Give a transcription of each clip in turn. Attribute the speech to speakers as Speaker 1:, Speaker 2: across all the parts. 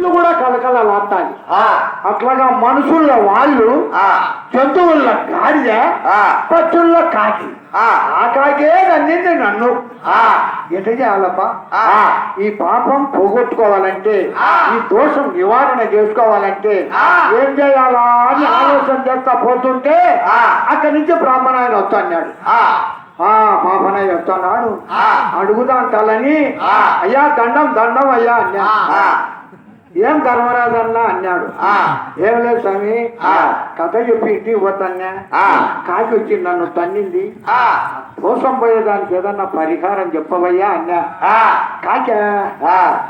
Speaker 1: ఇల్లు కూడా కలకలలాడతాయి
Speaker 2: ఆ,
Speaker 1: అట్లాగా మనుషుల్లో వాళ్ళు
Speaker 2: ఆ,
Speaker 1: జంతువుల గాడిద పక్షుల్లో కాకి.
Speaker 2: ఆ,
Speaker 1: కాకే నన్నింది నన్ను.
Speaker 2: ఆ,
Speaker 1: ఎట చేయాలప్ప. ఈ పాపం పోగొట్టుకోవాలంటే. ఈ దోషం నివారణ చేసుకోవాలంటే. ఏం చేయాలా అని ఆలోచన చేస్తా పోతుంటే
Speaker 2: ఆ.
Speaker 1: అక్కడి నుంచి బ్రాహ్మణాయన వస్తాడు
Speaker 2: ఆ,
Speaker 1: వస్తున్నాడు.
Speaker 2: ఆ.
Speaker 1: అడుగుదాం తలని. అయ్యా దండం దండం అయ్యా అన్నా ఏం ధర్మరాజన్నా అన్నాడు
Speaker 2: ఆ.
Speaker 1: ఏం లేదు స్వామి
Speaker 2: ఆ.
Speaker 1: కథ చెప్పి ఇంటికి పోతాన్నా
Speaker 2: ఆ.
Speaker 1: కాకి వచ్చి నన్ను తన్నింది
Speaker 2: ఆ,
Speaker 1: మోసం పోయేదానికి ఏదన్నా పరిహారం చెప్పవయ్యా అన్నా
Speaker 2: ఆ,
Speaker 1: కాకే.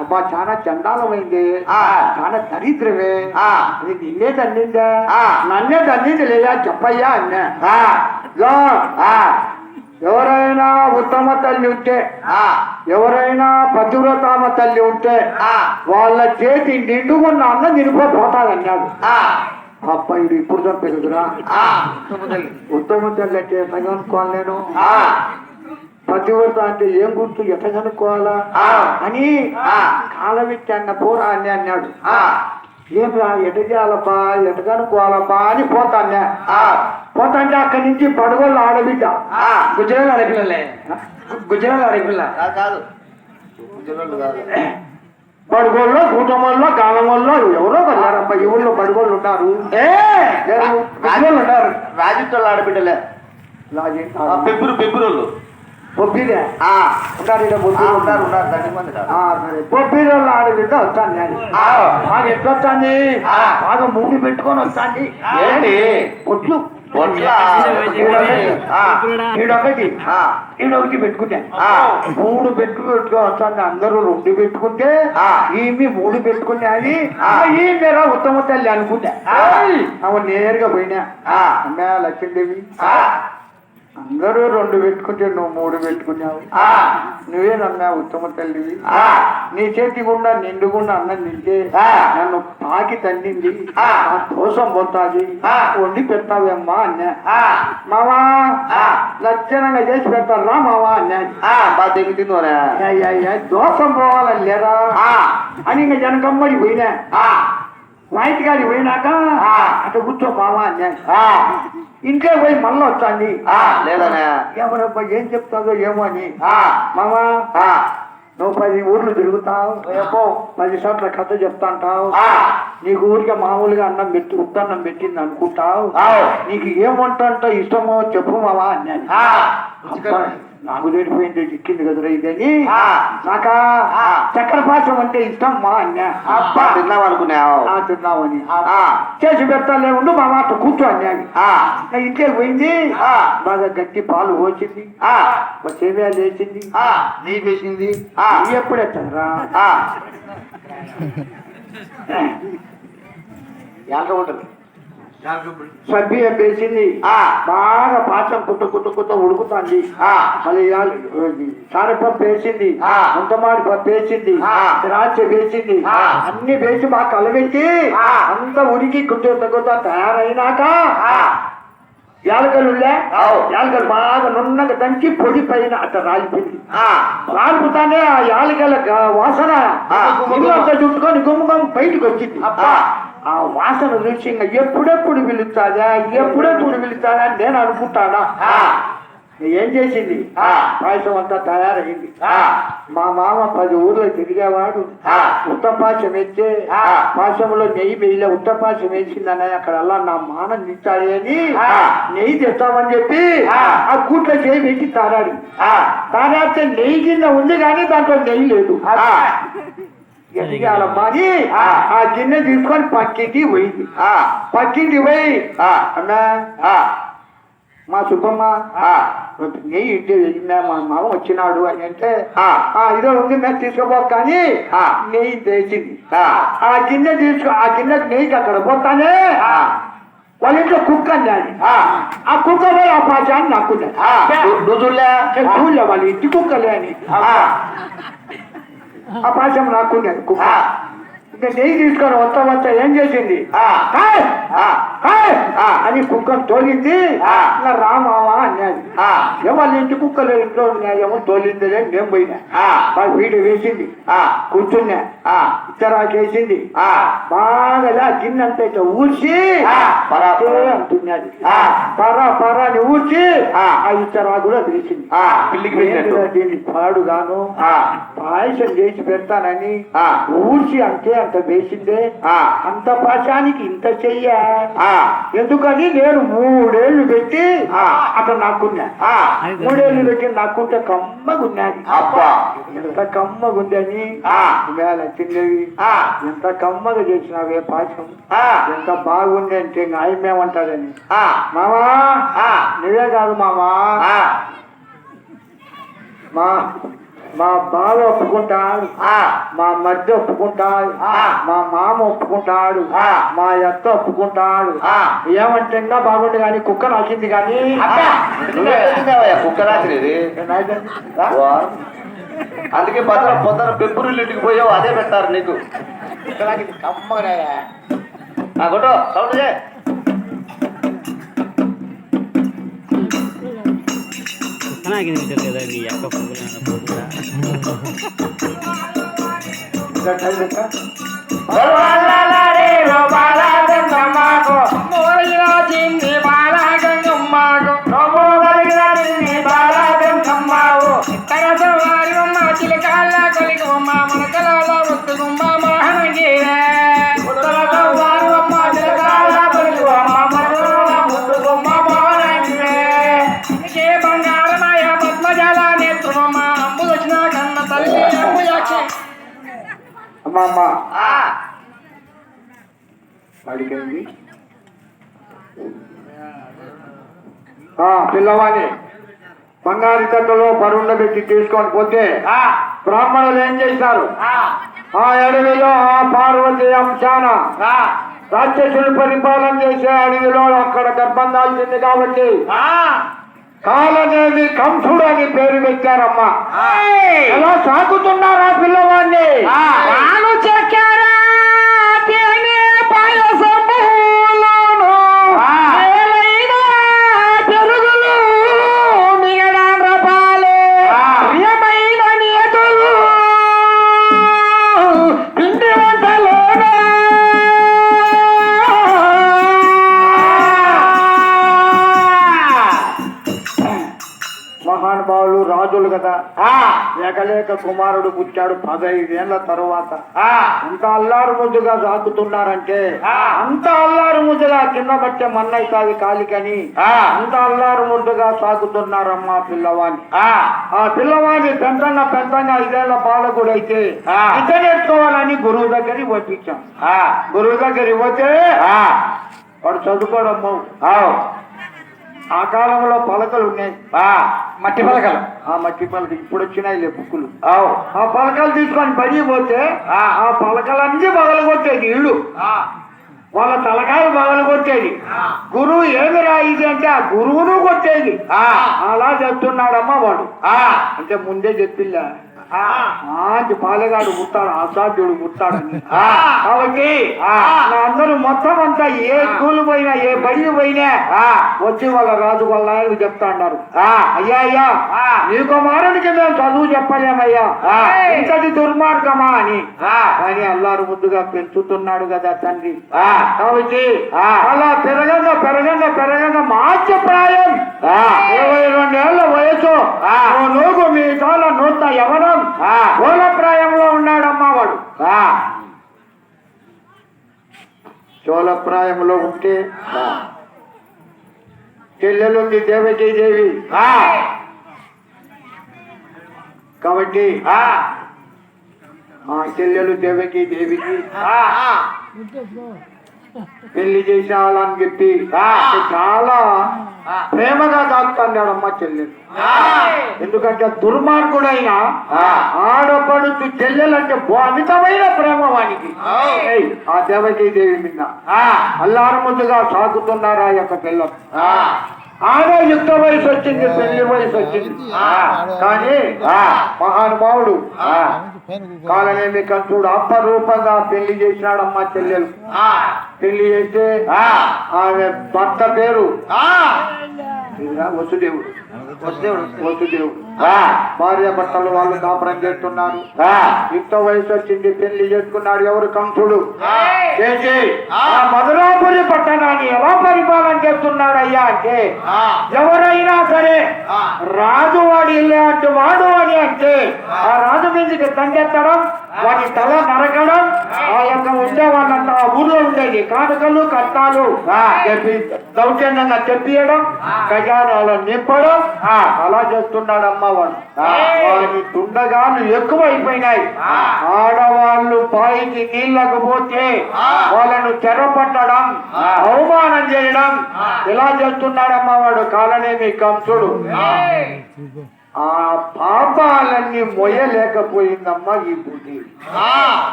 Speaker 1: అబ్బా చాలా చండాలమైంది
Speaker 2: ఆ.
Speaker 1: చాలా దరిద్రమే
Speaker 2: ఆ.
Speaker 1: అది నిన్నే తన్నిందా
Speaker 2: ఆ.
Speaker 1: నన్నే తన్నింది లేదా చెప్పయ్యా అన్నా
Speaker 2: ఆ,
Speaker 1: లో,
Speaker 2: ఆ,
Speaker 1: ఎవరైనా ఉత్తమ తల్లి ఉంటే ఎవరైనా పతివ్రతామ తల్లి ఉంటే
Speaker 2: ఆ,
Speaker 1: వాళ్ళ చేతి నిండుకున్న అన్నం నిలిపోతాదన్నాడు
Speaker 2: ఆ,
Speaker 1: అబ్బా ఇది ఇప్పుడు చంపేదురా
Speaker 2: ఆ,
Speaker 1: ఉత్తమ తల్లి. అంటే ఎట్లా కనుక్కోవాలి నేను?
Speaker 2: ఆ,
Speaker 1: పతివ్రత అంటే ఏం గుర్తు? ఎట్లా కనుక్కోవాలా. అని
Speaker 2: ఆ.
Speaker 1: కాలబెట్టి అన్న పోరా అని అన్నాడు
Speaker 2: ఆ,
Speaker 1: ఏం రా ఎట చేయాలబ్బా ఎట కనుక్కోవాలబ్బా అని పోతాన్నా.
Speaker 2: ఆ,
Speaker 1: పోతాంటే అక్కడి నుంచి పడుగోళ్ళు ఆడబిడ్డ.
Speaker 2: ఆ.
Speaker 1: గుజరాత్ ఆడపిల్లలే గుజరాత్ ఆడపిల్ల.
Speaker 2: కాదు, గుజరాలు
Speaker 1: బడుగోళ్ళు కూటమల్లో గాలమల్లో ఎవరో కొన్నారబ్బా ఈ ఊళ్ళో
Speaker 2: ఏ!
Speaker 1: లేరు, బడుగోళ్ళు ఉన్నారు.
Speaker 2: రాజుతో ఆడబిడ్డలే. ఆ, పెబ్బురు పెబ్బురోళ్ళు దాని మంది
Speaker 1: ఆడబిడ్డ వస్తాను నేను. ఎట్లా వస్తాంది. బాగా ముందు పెట్టుకొని వస్తాంది
Speaker 2: ఏంటి?
Speaker 1: ఈడొకటి.
Speaker 2: ఆ.
Speaker 1: మూడు పెట్టు పెట్టుకో వస్తాను అందరూ రెండు పెట్టుకుంటే. ఈమె మూడు పెట్టుకున్నది
Speaker 2: ఆ.
Speaker 1: ఈ మేర ఉత్తమ తల్లి
Speaker 2: ఏయ్.
Speaker 1: అవ నేరుగా పోయినా. అమ్మా లక్ష్మీదేవి. అందరూ రెండు పెట్టుకుంటే నువ్వు మూడు పెట్టుకున్నావు.
Speaker 2: ఆ,
Speaker 1: నువ్వేనమ్మా ఉత్తమ తల్లివి
Speaker 2: ఆ.
Speaker 1: నీ చేతి గుండా నిండుగుండా అన్నం
Speaker 2: ఆ.
Speaker 1: నన్ను
Speaker 2: ఆ.
Speaker 1: ఆ దోషం పోతాది.
Speaker 2: ఆ.
Speaker 1: వండి పెడతావేమ్మా అన్నా.
Speaker 2: ఆ,
Speaker 1: మావా
Speaker 2: ఆ.
Speaker 1: లక్షణంగా చేసి పెడతారా మావా అన్నా?
Speaker 2: ఆ, బాగా
Speaker 1: అయ్యా దోషం పోవాలని లేరా అని ఇంకా జనకమ్మడి పోయినా. వైట్ గాడి పోయినాక
Speaker 2: ఆ.
Speaker 1: అటు కూర్చో మావా అన్నా ఇంట్లో పోయి మళ్ళీ
Speaker 2: ఆ, లేదనే.
Speaker 1: ఎవరబ్బా ఏం చెప్తాదో ఏమో అని.
Speaker 2: ఆ,
Speaker 1: మామా
Speaker 2: ఆ,
Speaker 1: నువ్వు పది ఊర్లు తిరుగుతావు. పది చోట్ల కథ చెప్తాంటావు. నీకు ఊరికే మామూలుగా అన్నం పెట్టి ఉత్తన్నం పెట్టింది అనుకుంటావు. నీకు ఏం వంట అంటే ఇష్టమో చెప్పు మావా అన్నాను నాకు తెలిపోయింది చిక్కింది కదరా ఇదని. నాకా
Speaker 2: ఆ.
Speaker 1: చక్కెర పాశం అంటే ఇష్టం మా అన్నా.
Speaker 2: అబ్బా. తిన్నావు అనుకున్నావు
Speaker 1: తిన్నామని
Speaker 2: ఆ,
Speaker 1: చేసి పెడతాలే ఉండు మా మాట కూర్చో అన్నాను
Speaker 2: ఆ,
Speaker 1: నా ఇంటికి పోయింది.
Speaker 2: ఆ.
Speaker 1: బాగా గట్టి పాలు పోసింది. సేవ్యా లేచింది
Speaker 2: ఆ, నీ వేసింది.
Speaker 1: ఎప్పుడు ఎత్తారా
Speaker 2: ఆ. ఎంత ఉంటుంది.
Speaker 1: సభ్య వేసింది
Speaker 2: ఆ,
Speaker 1: బాగా పాచం కుట్ట కుట్ట కుట్ట ఉడుకుతుంది. మళ్ళీ సారపప్పు వేసింది
Speaker 2: ఆ.
Speaker 1: ముంతమాడి పప్పు వేసింది
Speaker 2: ఆ.
Speaker 1: ద్రాక్ష వేసింది
Speaker 2: ఆ.
Speaker 1: అన్ని వేసి కలబెట్టి
Speaker 2: ఆ.
Speaker 1: అంతా ఉడికి కుట్ట కుట్ట తయారైనాక
Speaker 2: అవు.
Speaker 1: యాలకలు బాగా నున్నగా దంచి పొడి పైన అట్లా రాలిపోయింది
Speaker 2: ఆ,
Speaker 1: రాలిపోతానే ఆ యాలకల వాసన చుట్టుకొని గుమ్మ గుమ్మ బయటకు వచ్చింది. ఆ వాసన రుచి ఇంకా ఎప్పుడెప్పుడు పిలుస్తాదా ఎప్పుడెప్పుడు పిలుస్తాదా అని నేను అనుకుంటానా. ఏం చేసింది
Speaker 2: ఆ.
Speaker 1: పాయసం అంతా తయారైంది. మా మామ పది ఊర్లో తిరిగేవాడు
Speaker 2: ఆ.
Speaker 1: ఉత్తపాశం వేస్తే
Speaker 2: ఆ.
Speaker 1: పాశంలో నెయ్యి వేయలే ఉత్తపాశం వేసిందని అక్కడ అలా నా మానం నిచ్చాడు అని
Speaker 2: ఆ.
Speaker 1: నెయ్యి తెస్తామని చెప్పి
Speaker 2: ఆ.
Speaker 1: కూట్లో చేయి పెట్టి తారాడు
Speaker 2: ఆ,
Speaker 1: తారాడితే నెయ్యి కింద ఉంది కానీ దాంట్లో నెయ్యి లేదు
Speaker 2: ఆ,
Speaker 1: ఎదిగాలమ్మా అని
Speaker 2: ఆ.
Speaker 1: ఆ గిన్నె తీసుకొని పక్కింటి పోయింది
Speaker 2: ఆ,
Speaker 1: పక్కింటి పోయి
Speaker 2: ఆ,
Speaker 1: అన్నా
Speaker 2: ఆ,
Speaker 1: మా సుబ్బమ్మ
Speaker 2: ఆ,
Speaker 1: నెయ్యి ఇంటి వెళ్ళిందా మా మామ వచ్చినాడు అని అంటే
Speaker 2: ఆ.
Speaker 1: ఆ ఇదో ఉంది మేము తీసుకోబో కానీ
Speaker 2: ఆ.
Speaker 1: నెయ్యి తెచ్చింది
Speaker 2: ఆ,
Speaker 1: ఆ గిన్నె తీసుకో ఆ గిన్నెకి నెయ్యికి అక్కడ పోతానే
Speaker 2: ఆ,
Speaker 1: వాళ్ళ ఇంట్లో కుక్క అన్నది
Speaker 2: ఆ,
Speaker 1: ఆ కుక్క పోయి ఆ పాచాన్ని నక్కున్నది
Speaker 2: ఆ, రు- రుజువులే
Speaker 1: చూడలే వాళ్ళు ఇంటి కుక్కలే అని
Speaker 2: ఆ,
Speaker 1: ఆ పాశం నాకున్నది కుక్క
Speaker 2: ఆ.
Speaker 1: నెయ్యి తీసుకొని వస్తా వస్తా ఏం చేసింది. అని కుక్కను తోలింది. ఇంకా రామావా అన్నది
Speaker 2: ఆ.
Speaker 1: ఎవరి ఇంటి కుక్కలు ఇంట్లో ఉన్నాయేమో తోలింది లేదు నేను పోయినా
Speaker 2: ఆ.
Speaker 1: బాగా వీడు వేసింది
Speaker 2: ఆ.
Speaker 1: కూర్చున్నా
Speaker 2: ఆ.
Speaker 1: ఇతరాకేసింది
Speaker 2: ఆ.
Speaker 1: బాగా గిన్నెంత ఇట్లా ఊడ్చి.
Speaker 2: పరా.
Speaker 1: అంటున్నది
Speaker 2: ఆ.
Speaker 1: పరా పరా అని ఊడ్చి
Speaker 2: ఆ.
Speaker 1: ఇతరా కూడా తెలిసింది
Speaker 2: ఆ. పిల్లికి
Speaker 1: పాడుగాను
Speaker 2: ఆ.
Speaker 1: పాయసం చేసి పెడతానని
Speaker 2: ఆ.
Speaker 1: ఊడ్చి అంతే అంత వేసిందే
Speaker 2: ఆ.
Speaker 1: అంత పాశానికి ఇంత చెయ్య
Speaker 2: ఆ.
Speaker 1: ఎందుకని నేను మూడేళ్ళు పెట్టి
Speaker 2: ఆ.
Speaker 1: అక్కడ నాకున్నా
Speaker 2: ఆ.
Speaker 1: మూడేళ్ళు పెట్టి నాకుంటే కమ్మగున్నది
Speaker 2: అబ్బా.
Speaker 1: ఎంత కమ్మగుందని
Speaker 2: ఆ.
Speaker 1: వేళ తిన్నవి
Speaker 2: ఆ.
Speaker 1: ఎంత కమ్మగా చేసినావే
Speaker 2: ఆ.
Speaker 1: ఎంత బాగుంది అంటే న్యాయమేమంటారని
Speaker 2: ఆ.
Speaker 1: మామా
Speaker 2: ఆ.
Speaker 1: నువ్వే కాదు మామా
Speaker 2: ఆ.
Speaker 1: మా మా బావ ఒప్పుకుంటాడు
Speaker 2: ఆ.
Speaker 1: మా మధ్య ఒప్పుకుంటాడు
Speaker 2: ఆ.
Speaker 1: మా మామ ఒప్పుకుంటాడు
Speaker 2: ఆ.
Speaker 1: మా అత్త ఒప్పుకుంటాడు
Speaker 2: ఆ.
Speaker 1: ఏమంటే బాగుంది కానీ కుక్క నాకింది కానీ
Speaker 2: కుక్క? వా. అందుకే పొద్దున పొద్దున పెంపురులు ఇంటికి పోయావు అదే పెట్టారు నీకు కొట్టు సౌండ్
Speaker 3: ಚೆನ್ನಾಗಿದೆ
Speaker 4: ನಿಜದಲ್ಲಿ ಅಕ್ಕಪಕ್ಕ ನನ್ನ ಪೋತ್ರ
Speaker 1: అమ్మా అమ్మ
Speaker 2: ఆ.
Speaker 1: అడిగింది ఆ, పిల్లవాడిని బంగారు తట్టలో పరుండ పెట్టి తీసుకొని పోతే
Speaker 2: ఆ.
Speaker 1: బ్రాహ్మణులు ఏం చేశారు
Speaker 2: ఆ.
Speaker 1: ఆ అడవిలో ఆ పార్వతి అంశాన. రాక్షసులు పరిపాలన చేసే అడవిలో అక్కడ గర్భం దాల్చింది కాబట్టి
Speaker 2: ఆ.
Speaker 1: కాలనేవి కంసుడు అని పేరు పెట్టారమ్మా. ఎలా సాకుతున్నారా పిల్లవాడిని
Speaker 4: పాలు చక్కెర
Speaker 1: రాజులు కదా
Speaker 2: ఆ.
Speaker 1: ఏకలేక కుమారుడు పుట్టాడు పదైదేళ్ళ తరువాత. అంత అల్లారు ముద్దుగా సాకుతున్నారంటే
Speaker 2: ఆ.
Speaker 1: అంత అల్లారు ముద్దుగా కింద పట్టే మన్నైతాది కాలికని
Speaker 2: ఆ.
Speaker 1: అంత అల్లారు ముద్దుగా సాకుతున్నారమ్మా పిల్లవాడిని
Speaker 2: ఆ.
Speaker 1: పెంటన్న పెంటన్న ఐదేళ్ళ బాలకుడైతే
Speaker 2: ఆ.
Speaker 1: ఇక నేర్చుకోవాలని గురువు దగ్గరికి పంపించాం
Speaker 2: ఆ.
Speaker 1: గురువు దగ్గరికి పోతే. వాడు చదువుకోవడమ్మో
Speaker 2: ఆవ్.
Speaker 1: ఆ కాలంలో పలకలు ఉన్నాయి
Speaker 2: ఆ. మట్టి పలకలు
Speaker 1: ఆ మట్టి పలక ఇప్పుడు వచ్చినాయి లే బుక్కులు. ఆ పలకలు తీసుకొని బడికి పోతే
Speaker 2: ఆ.
Speaker 1: ఆ పలకలన్నీ పగలు కొట్టేది ఇళ్ళు. వాళ్ళ తలకాయలు పగలు కొట్టేది గురువు ఏమి రాయిది అంటే ఆ గురువును కొట్టేది
Speaker 2: ఆ.
Speaker 1: అలా చెప్తున్నాడమ్మా వాడు
Speaker 2: ఆ.
Speaker 1: అంటే ముందే చెప్పిందా. మంచి పాలగాడు పుట్టాడు అసాధ్యుడు పుట్టాడని
Speaker 2: ఆ.
Speaker 1: కాబట్టి అందరూ మొత్తం అంతా ఏ స్కూల్ పోయినా ఏ బడికి పోయినా. వచ్చి వాళ్ళ రాజు వాళ్ళ నాయనకు చెప్తా అన్నారు
Speaker 2: ఆ.
Speaker 1: అయ్యా అయ్యా
Speaker 2: ఆ.
Speaker 1: నీ కుమారుడికి మేము చదువు చెప్పలేమయ్యా
Speaker 2: ఆ.
Speaker 1: ఇంతటి దుర్మార్గమా అని. కానీ అల్లారు ముద్దుగా పెంచుతున్నాడు కదా తండ్రి. కాబట్టి
Speaker 2: ఆ.
Speaker 1: అలా పెరగంగా పెరగంగా పెరగంగా మార్చ ప్రాయం
Speaker 2: ఆ.
Speaker 1: ఇరవై రెండేళ్ళ వయసు నూగు మీ చాలా నూత యవనం
Speaker 2: ఆ.
Speaker 1: గోల ప్రాయంలో ఉన్నాడమ్మా వాడు. చోళప్రాయంలో ఉంటే చెల్లెలుంది దేవకీ దేవి. కాబట్టి
Speaker 2: ఆ.
Speaker 1: చెల్లెలు దేవకీ దేవికి. పెళ్ళి చేసేయాలని చెప్పి. చాలా. ప్రేమగా దాక్కున్నాడమ్మ చెల్లెలు
Speaker 2: ఆ.
Speaker 1: ఎందుకంటే దుర్మార్గుడైన
Speaker 2: ఆ.
Speaker 1: ఆడపడుచు చెల్లెలంటే అమితమైన ప్రేమ వానికి ఆ దేవకీ దేవి మీద
Speaker 2: ఆ.
Speaker 1: అల్లారు ముందుగా సాగుతున్నారా యొక్క పిల్లలు
Speaker 2: ఆ.
Speaker 1: ఆమె యుక్త వయసు వచ్చింది పెళ్ళి వయసు వచ్చింది. కానీ మహానుభావుడు కాలనేమి కంచుడు అపరూపంగా పెళ్ళి చేసినాడమ్మా చెల్లెలు. పెళ్ళి చేస్తే ఆమె భర్త పేరు వసుదేవుడు. వసుదేవుడు వసుదేవుడు. భార్య భర్తలు వాళ్ళు కాపురం చేస్తున్నారు. యుక్త వయసు వచ్చింది పెళ్ళి చేసుకున్నాడు ఎవరు కంసుడు చేసి మధురాపురి పట్టణాన్ని ఎలా పరిపాలన చేస్తున్నాడు అయ్యా అంటే ఎవరైనా సరే రాజు వాడి ఇలాంటి వాడు అని అంటే ఆ రాజు మీదకి తండెత్తడం వాడి తల నరకడం ఆ. యొక్క ఉండే వాళ్ళంతా ఆ ఊర్లో ఉండేది. కానుకలు కట్టాలు. చెప్పి దౌర్జన్యంగా తెప్పియడం ఖజానాలు నింపడం. అలా చేస్తున్నాడు అమ్మవాడు వాడి తుండగాలు ఎక్కువైపోయినాయి. ఆడవాళ్ళు పైకి నీళ్ళకు పోతే వాళ్ళను చెరపట్టడం అవమానం చేయడం. ఇలా చేస్తున్నాడమ్మా వాడు. కాలనేమి కంసుడు ఆ పాపాలన్నీ మొయ్యలేకపోయిందమ్మా ఈ బుద్ధి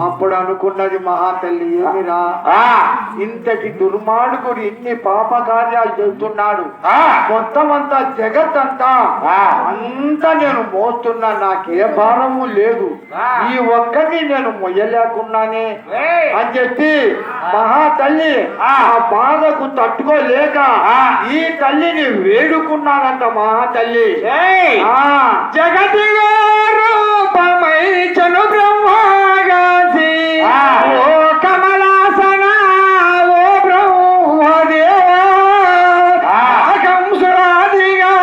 Speaker 1: అప్పుడు అనుకున్నది మహాతల్లి ఏమిరా? ఇంతటి దుర్మార్గుడు ఇన్ని పాప కార్యాలు చేస్తున్నాడు. మొత్తం అంతా జగత్ అంతా అంతా నేను మోస్తున్నా నాకే భారము లేదు. ఈ ఒక్కటి నేను మొయ్యలేకున్నానే. అని చెప్పి మహాతల్లి ఆ. బాధకు తట్టుకోలేక ఈ తల్లిని వేడుకున్నాడంట మహాతల్లి.
Speaker 4: రూపమై చను బ్రహ్మగాసి ఓ కమలాసన ఓ బ్రహ్మదేవ కంసురాదిగా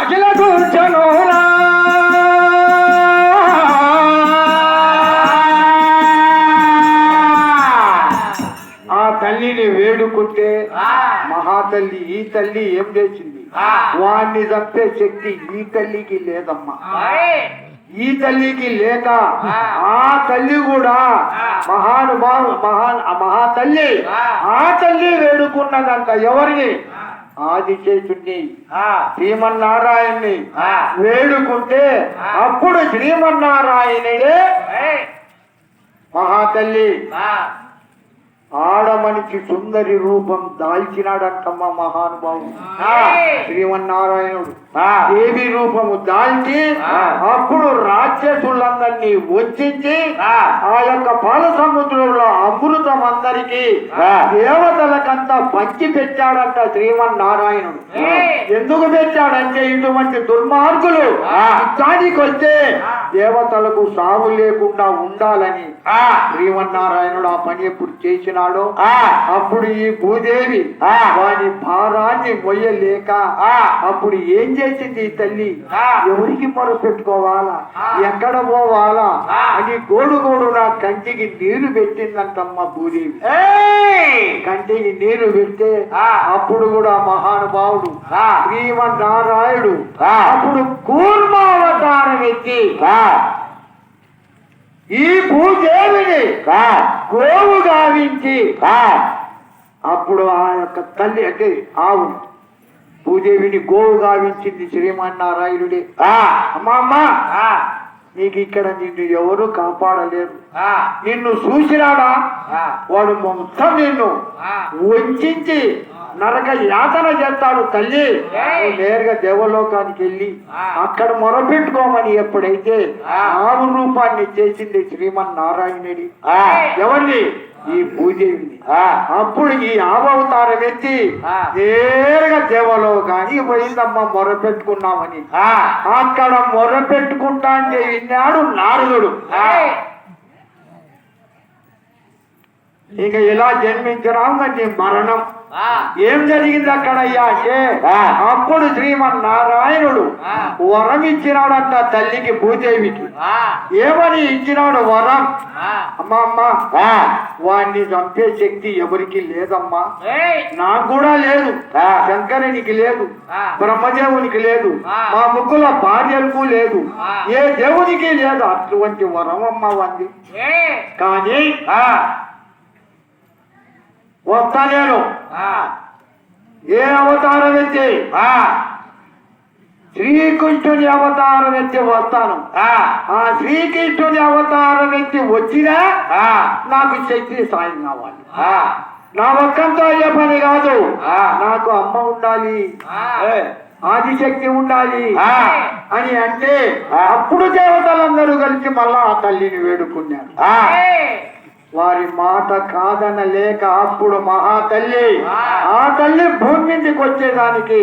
Speaker 4: అఖిల కూర్చనురా
Speaker 1: ఆ తల్లిని వేడుకుంటే మహాతల్లి ఈ తల్లి ఏం చేసింది? వాణ్ణి చంపే శక్తి ఈ తల్లికి లేదమ్మా. ఈ తల్లికి లేక ఆ తల్లి కూడా మహానుభావు మహా మహా తల్లి ఆ తల్లి వేడుకున్నదంట ఎవరిని? ఆదిశేషుణ్ణి శ్రీమన్నారాయణ్ణి. వేడుకుంటే అప్పుడు శ్రీమన్నారాయణుడే మహాతల్లి. ఆడమనిషి సుందరి రూపం దాల్చినాడంటమ్మ మహానుభావుడు శ్రీమన్నారాయణుడు. దేవి రూపము దాల్చి అప్పుడు రాక్షసులందరినీ వచ్చించి ఆ. యొక్క పాల సముద్రంలో అమృతం అందరికి దేవతలకంతా పంచి పెట్టాడంట శ్రీమన్నారాయణుడు. ఎందుకు పెట్టాడంటే ఇటువంటి దుర్మార్గులు యుద్ధానికి వస్తే దేవతలకు సాగు లేకుండా ఉండాలని శ్రీమన్నారాయణుడు ఆ పని ఎప్పుడు చేసినాడో. అప్పుడు ఈ భూదేవి వాని భారాన్ని మొయ్యలేక అప్పుడు ఏం చేసింది ఈ తల్లి? ఎవరికి మొర పెట్టుకోవాలా? ఎక్కడ పోవాలా? అని గోడు గోడు నా కంటికి నీరు పెట్టిందంటమ్మ భూదేవి. కంటికి నీరు పెడితే అప్పుడు కూడా మహానుభావుడు శ్రీమన్నారాయుడు అప్పుడు కూర్మావతారం ఎత్తి ఈ భూదేవిని గోవు గావించి అప్పుడు ఆ యొక్క తల్లి అంటే ఆవు. భూదేవిని గోవు గావించింది శ్రీమన్నారాయణుడే అమ్మా అమ్మా. నీకు ఇక్కడ నిన్ను ఎవరు కాపాడలేరు. నిన్ను చూసినాడా? వాడు మొత్తం నిన్ను వంచించి నరక యాతన చేస్తాడు తల్లి. నేరుగా దేవలోకానికి వెళ్ళి అక్కడ మొరపెట్టుకోమని ఎప్పుడైతే ఆవు రూపాన్ని చేసింది శ్రీమన్నారాయణుడి. ఎవరిని ఈ భూదేవిని. అప్పుడు ఈ ఆవతారం ఎత్తి నేరుగా దేవలోకానికి పోయిందమ్మ మొరపెట్టుకున్నామని. అక్కడ మొరపెట్టుకుంటా అంటే విన్నాడు నారదుడు ఇక ఇలా జన్మించరాము నీ మరణం. ఏం జరిగింది అక్కడ అయ్యా అంటే అప్పుడు శ్రీమన్నారాయణుడు వరం ఇచ్చినాడంట తల్లికి భూదేవికి ఏమని ఇచ్చినాడు వరం? అమ్మా అమ్మా వాణ్ణి చంపే శక్తి ఎవరికి లేదమ్మా. నాకు కూడా లేదు. శంకరునికి లేదు. బ్రహ్మదేవునికి లేదు. మా ముగ్గుల భార్యలకు లేదు. ఏ దేవునికి లేదు. అటువంటి వరం అమ్మ వంది కానీ వస్తా నేను. ఏ అవతారం ఎత్తి? శ్రీకృష్ణుని అవతారం ఎత్తి వస్తాను. ఆ. శ్రీకృష్ణుని అవతారం ఎత్తి వచ్చినా నాకు శక్తి సాయం కావాలి. నా ఒక్కంతో అయ్యే పని కాదు.
Speaker 2: ఆ.
Speaker 1: నాకు అమ్మ ఉండాలి. ఆదిశక్తి ఉండాలి.
Speaker 2: ఆ.
Speaker 1: అని అంటే అప్పుడు దేవతలందరూ కలిసి మళ్ళా ఆ తల్లిని వేడుకున్నారు. వారి మాట కాదనలేక అప్పుడు మహాతల్లి
Speaker 4: ఆ.
Speaker 1: ఆ తల్లి భూమి మీదకి వచ్చేదానికి.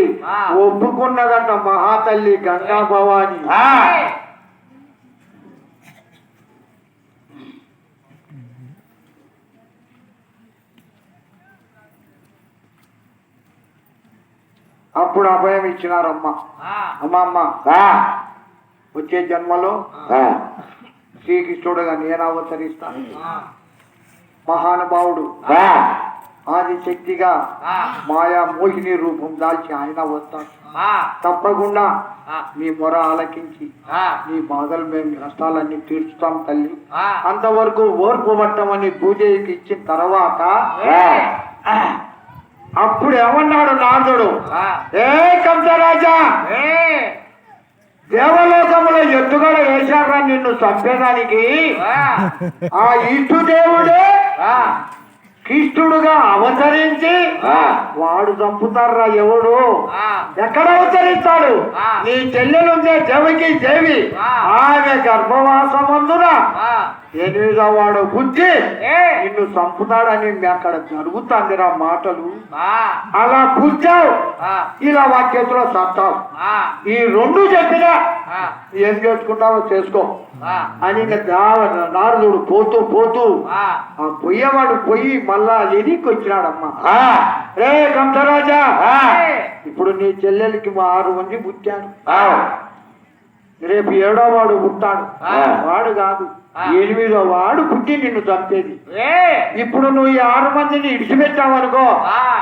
Speaker 1: ఒప్పుకున్నదంట మహాతల్లి గంగా భవాని. అప్పుడు అభయం ఇచ్చినారమ్మ
Speaker 4: ఆ.
Speaker 1: అమ్మ అమ్మ
Speaker 2: ఆ.
Speaker 1: వచ్చే జన్మలో. శ్రీకృష్ణుడుగా నేను అవతరిస్తాను. మహానుభావుడు. ఆది శక్తిగా. మాయా మోహిని రూపం దాల్చి ఆయన వస్తాడు. తప్పకుండా. నీ మొర ఆలకించి. నీ బాధలు మేము కష్టాలన్నీ తీర్చుతాం తల్లి. అంతవరకు ఓర్పు పట్టమని పూజకి ఇచ్చిన తర్వాత. అప్పుడు ఏమన్నాడు నారదుడు. ఏ కంసరాజా
Speaker 4: ఏయ్.
Speaker 1: దేవలోకములో ఎత్తుగడ వేశారా నిన్ను చంపేదానికి
Speaker 4: ఆ.
Speaker 1: ఇష్టు దేవుడే. కృష్ణుడుగా అవతరించి. వాడు చంపుతారా ఎవడు. ఎక్కడ అవతరిస్తాడు
Speaker 4: ఆ.
Speaker 1: నీ చెల్లెలుందే దేవికి దేవి. ఆమె గర్భవాసమందున. ఎనిమిదో వాడు బుద్ధి
Speaker 4: ఏయ్.
Speaker 1: నిన్ను చంపుతాడని అక్కడ జరుగుతాందిరా మాటలు
Speaker 4: ఆ.
Speaker 1: అలా కూర్చావు. ఇలా సత్తావు
Speaker 4: ఆ.
Speaker 1: ఈ రెండు చెప్పినా. ఏం చేసుకుంటావో చేసుకో. అని ఇంకా నారదుడు పోతూ పోతూ
Speaker 4: ఆ.
Speaker 1: పొయ్యేవాడు పొయ్యి మళ్ళా ఎదికి వచ్చినాడమ్మా. రే కంసరాజా. ఇప్పుడు నీ చెల్లెలకి మా ఆరు మంది పుట్టాడు
Speaker 2: ఆ.
Speaker 1: రేపు ఏడో వాడు పుట్టాడు. వాడు కాదు. ఎనిమిదో వాడు పుట్టి నిన్ను చంపేది. ఇప్పుడు నువ్వు ఈ ఆరు మందిని ఇడిచిపెట్టావనుకో.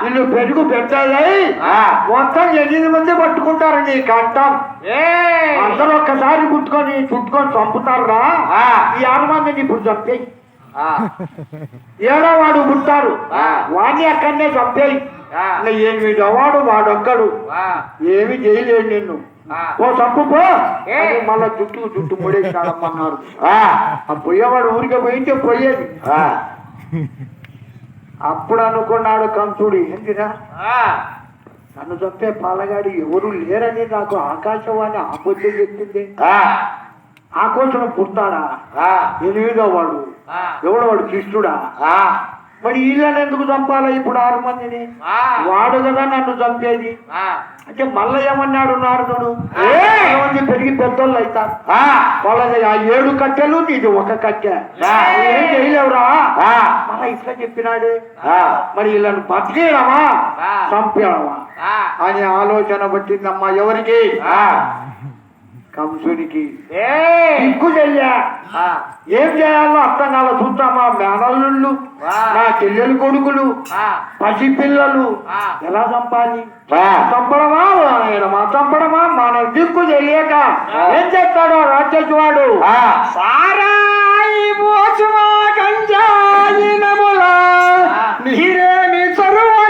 Speaker 1: ఇల్లు పెరుగు పెడతాయి
Speaker 2: ఆ.
Speaker 1: మొత్తం ఎనిమిది మంది పట్టుకుంటారు నీ కంఠం. అందరూ ఒక్కసారి కుట్టుకొని చుట్టుకొని చంపుతారా
Speaker 2: ఆ.
Speaker 1: ఈ ఆరు మందిని ఇప్పుడు చంపేయి. ఏడో వాడు పుట్టారు. వాడిని అక్కడనే చంపేయి ఎనిమిదో వాడు వాడొక్కడు. ఏమి చేయలేడు నిన్ను. ఓ చంపు పో
Speaker 4: ఏ?
Speaker 1: అని మళ్ళా చుట్టూ చుట్టూ ముడేసాడమ్మన్నారు
Speaker 2: ఆ.
Speaker 1: పోయేవాడు ఊరికే పోయింటే పోయేది
Speaker 2: ఆ.
Speaker 1: అప్పుడు అనుకున్నాడు కంసుడు ఏంటిరా. నన్ను చంపే పాలగాడు ఎవరు లేరని నాకు ఆకాశవాణి ఆపొద్దు చెప్పింది
Speaker 2: ఆ.
Speaker 1: ఆకోచన పుట్టాడా
Speaker 2: ఆ.
Speaker 1: ఎనిమిదో వాడు. ఎవడు వాడు కృష్ణుడా
Speaker 2: ఆ.
Speaker 1: మరి వీళ్ళని ఎందుకు చంపాలా ఇప్పుడు ఆరు మందిని. వాడు కదా నన్ను చంపేది. అంటే మళ్ళా ఏమన్నాడు నారదుడు? మంది పెరిగి పెద్దోళ్ళు అవుతారు
Speaker 2: ఆ.
Speaker 1: వాళ్ళది ఆ ఏడు కట్టెలు నీది ఒక కట్టె. ఏం చేయలేవురా. మళ్ళా ఇట్లా చెప్పినాడు
Speaker 2: ఆ.
Speaker 1: మరి వీళ్ళని బతికేయడమా. చంపేయడమా. అని ఆలోచన పట్టిందమ్మా ఎవరికి
Speaker 2: ఆ.
Speaker 1: ఏం చేయాలో అర్థం కాల చూస్తామా మేనల్లుళ్ళు
Speaker 4: ఆ.
Speaker 1: నా చెల్లెలు కొడుకులు
Speaker 4: ఆ.
Speaker 1: పసిపిల్లలు
Speaker 4: ఆ.
Speaker 1: ఎలా చంపాలి. చంపడమా? వాడమా చంపడమా? మన దిక్కు తెలియక ఏం చేస్తాడో రాక్షసువాడు
Speaker 2: ఆ.
Speaker 1: సారాయి మోసుమా గంజాయి నముల. నీరేమి సరువని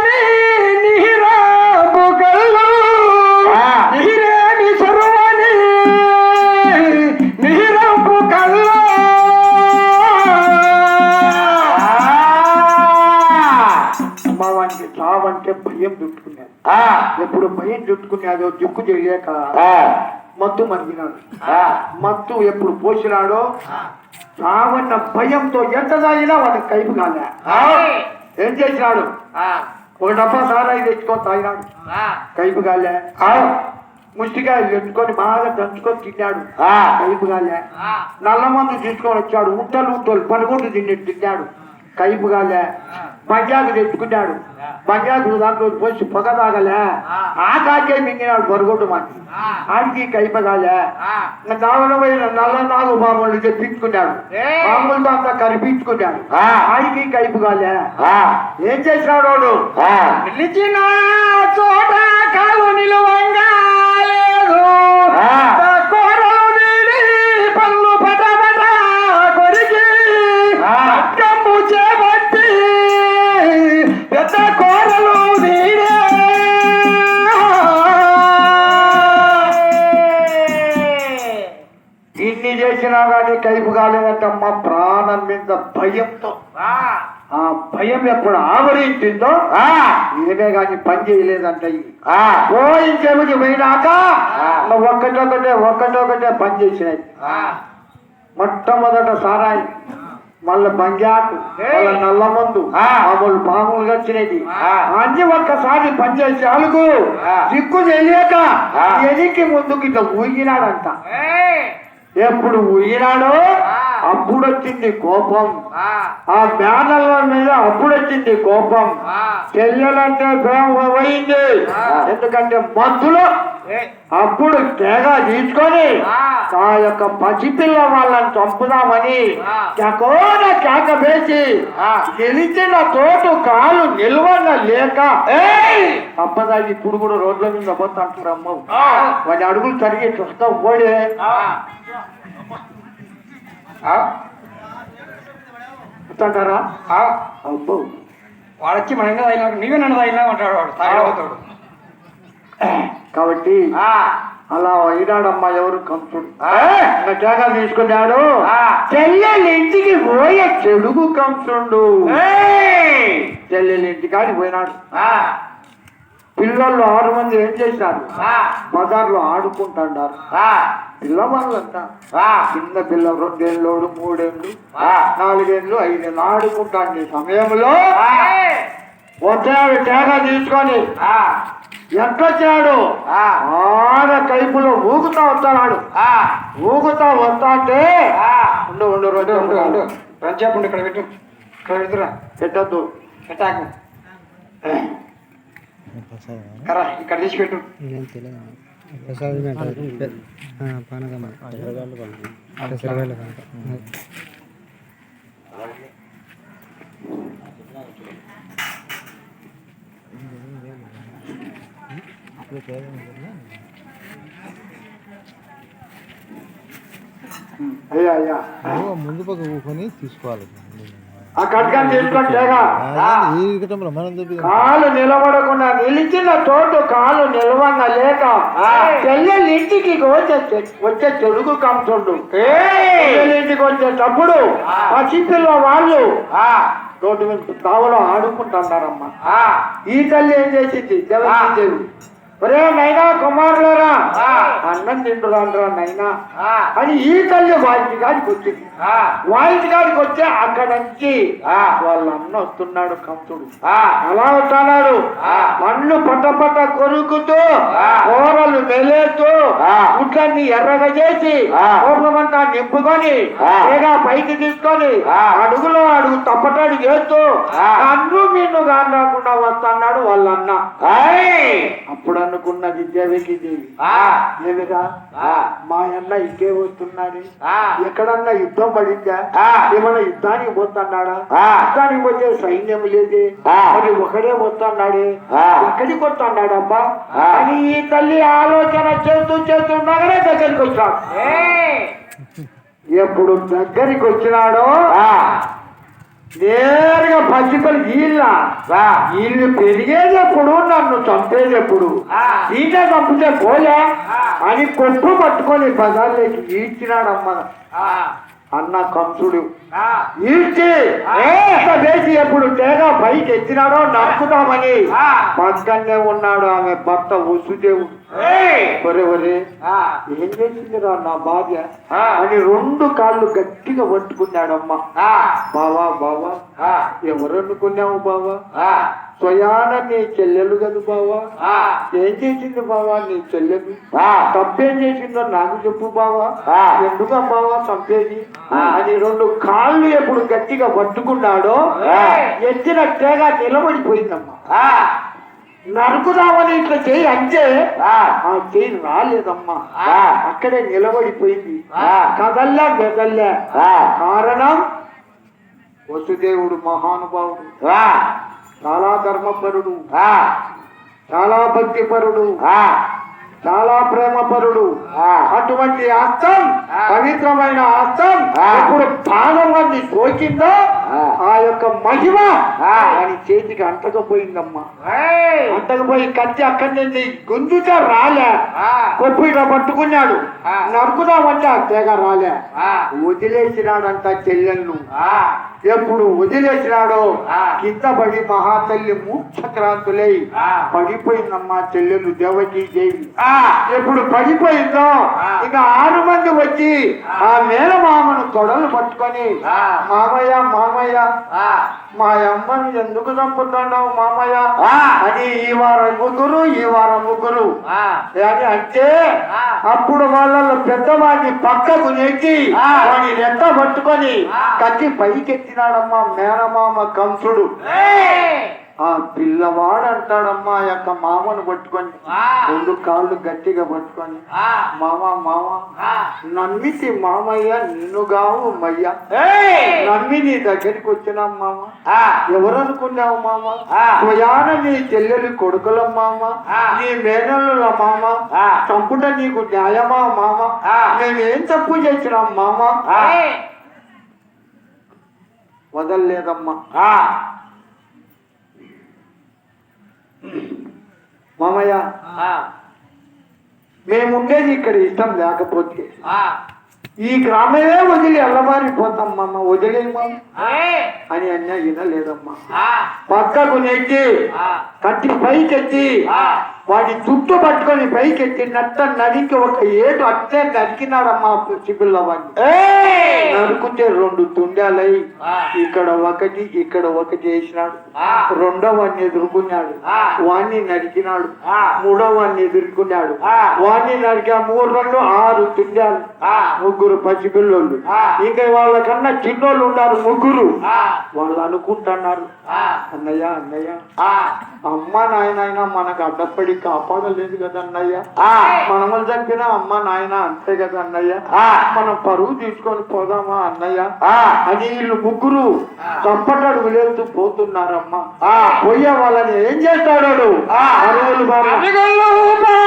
Speaker 1: అమ్మవానికి చావంటే భయం చుట్టుకున్నాడు
Speaker 2: ఆ.
Speaker 1: ఎప్పుడు భయం చుట్టుకున్నాడో దిక్కు
Speaker 2: ఆ.
Speaker 1: మత్తు మరిగినాడు
Speaker 2: ఆ.
Speaker 1: మత్తు ఎప్పుడు పోసినాడో చావన్న భయంతో ఎంత తాగినా వాడికి కైపు కాలే. ఏం చేసినాడు. ఒక డబ్బా సారాయి తెచ్చుకొని తాగినాడు. కైపు కాలే ముష్టికాయలు తెచ్చుకొని బాగా దంచుకొని తిన్నాడు
Speaker 2: ఆ.
Speaker 1: కైపు కాలే. నల్ల మందు తీసుకొని వచ్చాడు ఉంటలు ఉంటలు పనుకుంటూ తిని తిన్నాడు కైపు కాలే. పంజాబ్ తెచ్చుకున్నాడు. పంజాబ్ దాంట్లో పోసి పొగ తాగలే. ఆ. కాకే మింగినాడు పరుగుడు మాకి
Speaker 4: ఆ.
Speaker 1: ఆడికి కైప కాలే. పోయిన నల్ల నాలుగు బాంబులు తెప్పించుకున్నాడు. బాంబులతో అంతా కనిపించుకున్నాడు. ఆడికి కైపు కాలే.
Speaker 2: ఆ.
Speaker 1: ఏం చేసినాడు వాడు?
Speaker 2: ఆ.
Speaker 1: నిలిచిన చోట కాలు నిలువంగా భయంతో
Speaker 4: ఆ.
Speaker 1: భయం ఎప్పుడు ఆవరించిందో
Speaker 2: ఆ,
Speaker 1: ఏమే గాని పని చేయలేదంట పోయించేమిటి పోయినాక ఒక్కటొకటే ఒక్కటొకటే పని చేసినాయి. మొట్టమొదట సారాయి మళ్ళీ బంజాకు మళ్ళీ నల్ల మందు. మామూలు పాములు వచ్చినది. అన్ని ఒక్కసారి పనిచేసి అలుగు. దిక్కు తెలియక. ఎదికి ముందుకి ఇట్లా ఊగినాడంట. ఎప్పుడు ఊగినాడో
Speaker 4: ఆ.
Speaker 1: అప్పుడు వచ్చింది కోపం
Speaker 4: ఆ,
Speaker 1: బ్యానర్ల మీద అప్పుడు వచ్చింది కోపం చెల్లెలంటే ప్రేమ పోయింది. ఎందుకంటే
Speaker 4: ఏయ్,
Speaker 1: అప్పుడు కేక తీసుకొని
Speaker 4: ఆ.
Speaker 1: యొక్క పసిపిల్ల వాళ్ళని చంపుదామని. కేకోన కేక వేసి. గెలిచిన తోటు కాలు నిల్వన లేక ఏయ్! అప్పదాగి ఇప్పుడు కూడా రోడ్ల మీద పోతా అంటారు అమ్మ. వాడి అడుగులు సరిగి చూస్తా ఓడే అంటారా
Speaker 4: ఆ.
Speaker 1: అబ్బో.
Speaker 4: వాడొచ్చి మన నీవే నన్ను అంటాడు వాడు
Speaker 1: కాబట్టి అలా అయినాడమ్మా ఎవరు కంసుడు కేక తీసుకున్నాడు.
Speaker 2: ఆ.
Speaker 1: చెల్లెలు ఇంటికి పోయే చెడుగు కంసుండు
Speaker 2: ఏయ్!
Speaker 1: చెల్లెలు ఇంటికాడికి పోయినాడు. పిల్లలు ఆరు మంది ఏం చేశారు? బజార్లో ఆడుకుంటున్నారు పిల్లవాళ్ళంతా చిన్న పిల్ల రెండేళ్ళు మూడేళ్ళు
Speaker 2: ఆ.
Speaker 1: నాలుగేళ్ళు ఐదేళ్ళు ఆడుకుంటాండి సమయంలో వచ్చాడు తేగ తీసుకొని
Speaker 2: ఆ,
Speaker 1: ఆడ కైపులో ఊగుతా వస్తున్నాడు
Speaker 2: ఆ,
Speaker 1: ఊగుతా వస్తా అంటే
Speaker 2: ఆ.
Speaker 1: ఉండు ఉండు రెండు
Speaker 4: ఉండు. రంజాపు ఉండు, ఇక్కడ పెట్టు ఇక్కడ పెడుతురా
Speaker 1: పెట్టద్దు
Speaker 4: పెట్టాకు ఇక్కడ తీసి పెట్టు
Speaker 1: అయ్యా అయ్యా
Speaker 5: ముందు పక్క ఊకొని తీసుకోవాలి.
Speaker 1: ఆ
Speaker 5: మనం చూపి
Speaker 1: కాలు నిలబడకుండా నిలిచిన చోటు కాలు నిలవంగా లేక చెల్లెలు ఇంటికి వచ్చే వచ్చే చెడుగు చెల్లెలు ఇంటికి వచ్చేటప్పుడు పసిపిల్ల వాళ్ళు
Speaker 2: ఆ,
Speaker 1: రోడ్డు మీద తావలో ఆడుకుంటున్నారమ్మా.
Speaker 2: ఆ,
Speaker 1: ఈ తల్లి ఏం చేసింది? జగన్ ఒరే నైనా కుమారులరా
Speaker 2: ఆ.
Speaker 1: అన్నం తింటురాండ్రా నైనా
Speaker 2: ఆ,
Speaker 1: అని ఈ తల్లి వాయింటి కాడికి వచ్చింది
Speaker 2: ఆ,
Speaker 1: వాయింటి కాడికి వచ్చి అక్కడ నుంచి
Speaker 2: ఆ.
Speaker 1: వాళ్ళ అన్న వస్తున్నాడు కంసుడు
Speaker 2: ఆ,
Speaker 1: అలా వస్తున్నాడు
Speaker 2: ఆ.
Speaker 1: మన్ను పట్ట పట్ట కొరుకుతూ
Speaker 2: ఆ.
Speaker 1: కూరలు మెలేస్తూ
Speaker 2: ఆ.
Speaker 1: గుట్లన్నీ ఎర్రగా చేసి
Speaker 2: ఆ.
Speaker 1: కోపమంతా నింపుకొని పైకి తీసుకొని
Speaker 2: ఆ.
Speaker 1: అడుగులో అడుగు తప్పటాడు చేస్తూ
Speaker 2: ఆ.
Speaker 1: అన్ను మిన్ను కాకుండా వస్తున్నాడు వాళ్ళన్న
Speaker 2: ఏయ్!
Speaker 1: అప్పుడు అనుకున్నది దేవికి దేవి
Speaker 2: ఆ,
Speaker 1: మా అన్న ఇట్టే వస్తున్నాడు.
Speaker 2: ఆ,
Speaker 1: ఎక్కడన్నా యుద్ధం పడిందా?
Speaker 2: ఆ.
Speaker 1: ఏమన్నా యుద్ధానికి పోతున్నాడా. యుద్ధానికి పోతే సైన్యం లేదే. మరి ఒకడే వస్తున్నాడే
Speaker 2: ఆ.
Speaker 1: ఎక్కడికి వస్తున్నాడబ్బా
Speaker 2: ఆ.
Speaker 1: అని ఈ తల్లి ఆలోచన చేస్తూ చేస్తుండగానే దగ్గరికి వచ్చాడు ఎప్పుడు దగ్గరికి వచ్చినాడో
Speaker 2: ఆ,
Speaker 1: నేరుగా పచ్చిపల్లి వీళ్ళ వీళ్ళు పెరిగేది ఎప్పుడు నన్ను
Speaker 2: ఆ.
Speaker 1: ఈట చంపితే పోలే. అని కొట్టు పట్టుకొని బజార్లోకి ఈడ్చినాడమ్మ అన్న కంసుడు. ఈడ్చి వేసి ఎప్పుడు తేగ పైకి ఎత్తినాడో
Speaker 2: ఆ.
Speaker 1: పక్కనే ఉన్నాడు ఆమె భర్త వసుదేవుడు! ఒరే ఒరే
Speaker 2: ఆ,
Speaker 1: ఏం చేసిందిరా నా భార్య?
Speaker 2: ఆ.
Speaker 1: అని రెండు కాళ్ళు గట్టిగా పట్టుకున్నాడమ్మ.
Speaker 2: ఆ,
Speaker 1: బావా బావా
Speaker 2: ఆ,
Speaker 1: ఎవరు అనుకున్నావు బావా?
Speaker 2: ఆ,
Speaker 1: స్వయాన నీ చెల్లెలు కదా బావా?
Speaker 2: ఆ,
Speaker 1: ఏం చేసింది బావా నీ చెల్లెలు?
Speaker 2: ఆ.
Speaker 1: తప్పేం చేసిందో నాకు చెప్పు బావా.
Speaker 2: ఆ.
Speaker 1: ఎందుకు బావా చంపేది?
Speaker 2: ఆ.
Speaker 1: అని రెండు కాళ్ళు ఎప్పుడు గట్టిగా పట్టుకున్నాడో. ఎత్తిన తేగా నిలబడిపోయిందమ్మా. నరుకుదామని ఇట్లా
Speaker 2: ఆ,
Speaker 1: ఆ చెయ్యి రాలేదమ్మా.
Speaker 2: ఆ.
Speaker 1: అక్కడే నిలబడిపోయింది.
Speaker 2: ఆ.
Speaker 1: కదల్లా బెదల్లా
Speaker 2: ఆ,
Speaker 1: కారణం? వసుదేవుడు మహానుభావుడు. చాలా ధర్మపరుడు. చాలా భక్తిపరుడు. చాలా ప్రేమపరుడు.
Speaker 2: ఆ.
Speaker 1: అటువంటి అర్థం
Speaker 2: ఆ.
Speaker 1: పవిత్రమైన అర్థం
Speaker 2: ఆ.
Speaker 1: ఇప్పుడు పాదం మంది సోకిందో
Speaker 2: ఆ.
Speaker 1: ఆ యొక్క మహిమ అని చేతికి అంటకపోయిందమ్మా! అంటకపోయి కత్తి అక్కడి నుంచి గుంజుతా రాలే కొప్పు ఇట్లా పట్టుకున్నాడు. నరుకుదామంటే తెగ రాలే వదిలేసినాడంట చెల్లెళ్ళు
Speaker 4: ఆ,
Speaker 1: ఎప్పుడు వదిలేసినాడో. కింద పడి మహాతల్లి మూర్ఛక్రాంతులై
Speaker 4: ఆ.
Speaker 1: పడిపోయిందమ్మా చెల్లెలు దేవకీ దేవి ఎప్పుడు పడిపోయిందో. ఇక ఆరు మంది వచ్చి ఆ మేనమామను తొడలు పట్టుకొని
Speaker 4: ఆ.
Speaker 1: మామయ్య మామయ్య మా అమ్మని ఎందుకు చంపుతున్నావు మామయ్య. అని ఈ వారం ముగ్గురు ఈ వారం ముగ్గురు అని అంటే. అప్పుడు వాళ్ళలో పెద్దవాడిని పక్కకు నెట్టి. వాడిని రెక్క పట్టుకొని. కత్తి పైకెత్తినాడమ్మా మేనమామ కంసుడు! ఆ పిల్లవాడు అంటాడమ్మా ఆ యొక్క మామను పట్టుకొని. రెండు కాళ్ళు గట్టిగా పట్టుకొని మామ మామ. నమ్మితి మామయ్య నిన్నుగావు మయ్య! నమ్మి నీ దగ్గరికి వచ్చినాం మామ
Speaker 4: ఆ,
Speaker 1: ఎవరనుకున్నావు మామ
Speaker 4: ఆ.
Speaker 1: స్వయాన నీ చెల్లెలి కొడుకుల మామ
Speaker 4: ఆ.
Speaker 1: నీ మేనల్లుల మామ
Speaker 4: ఆ.
Speaker 1: చంపుట నీకు న్యాయమా మామ
Speaker 4: ఆ.
Speaker 1: మేమేం తప్పు చేసినాం మామ! వదలలేదమ్మా
Speaker 4: ఆ,
Speaker 1: మామయ్య మేముండేది ఇక్కడ ఇష్టం లేకపోతే. ఈ గ్రామమే వదిలి అల్లమారిపోతాం మామ వదిలేమా! అని అన్నా వినలేదమ్మా
Speaker 4: ఆ,
Speaker 1: పక్కకు నెట్టి కట్టి పైకెత్తి
Speaker 4: ఆ.
Speaker 1: వాడి చుట్టూ పట్టుకొని పైకెత్తి నట్ట నరికి ఒక ఏటు అట్లే నరికినాడమ్మా పిల్లవాడిని
Speaker 4: ఏయ్!
Speaker 1: నరుకుతే రెండు తుండాలై. ఇక్కడ ఒకటి ఇక్కడ ఒకటి వేసినాడు
Speaker 4: ఆ.
Speaker 1: రెండో వాడిని ఎదుర్కొన్నాడు
Speaker 4: ఆ.
Speaker 1: వాణ్ణి నరికినాడు
Speaker 4: ఆ.
Speaker 1: మూడో వాడిని ఎదుర్కొన్నాడు
Speaker 4: ఆ.
Speaker 1: వాణ్ణి నరికా మూడు రెండు ఆరు తుండాలు
Speaker 4: ఆ.
Speaker 1: ముగ్గురు పసిపిల్లోళ్ళు. ఇంకా వాళ్ళకన్నా చిన్నోళ్ళు ఉన్నారు ముగ్గురు
Speaker 4: ఆ.
Speaker 1: వాళ్ళు అనుకుంటున్నారు
Speaker 4: ఆ.
Speaker 1: అన్నయ్య అన్నయ్య
Speaker 4: ఆ.
Speaker 1: అమ్మ నాయనైనా మనకు అడ్డపడి కాపాడలేదు కదా అన్నయ్య
Speaker 4: ఆ.
Speaker 1: మనము చంపిన అమ్మ నాయన అంతే కదా అన్నయ్య
Speaker 4: ఆ.
Speaker 1: మనం పరువు తీసుకొని పోదామా అన్నయ్య
Speaker 4: ఆ.
Speaker 1: అని వీళ్ళు ముగ్గురు తప్పటడుగు లేస్తూ పోతున్నారమ్మా
Speaker 4: ఆ.
Speaker 1: పోయే వాళ్ళని ఏం చేస్తాడు. అరువులు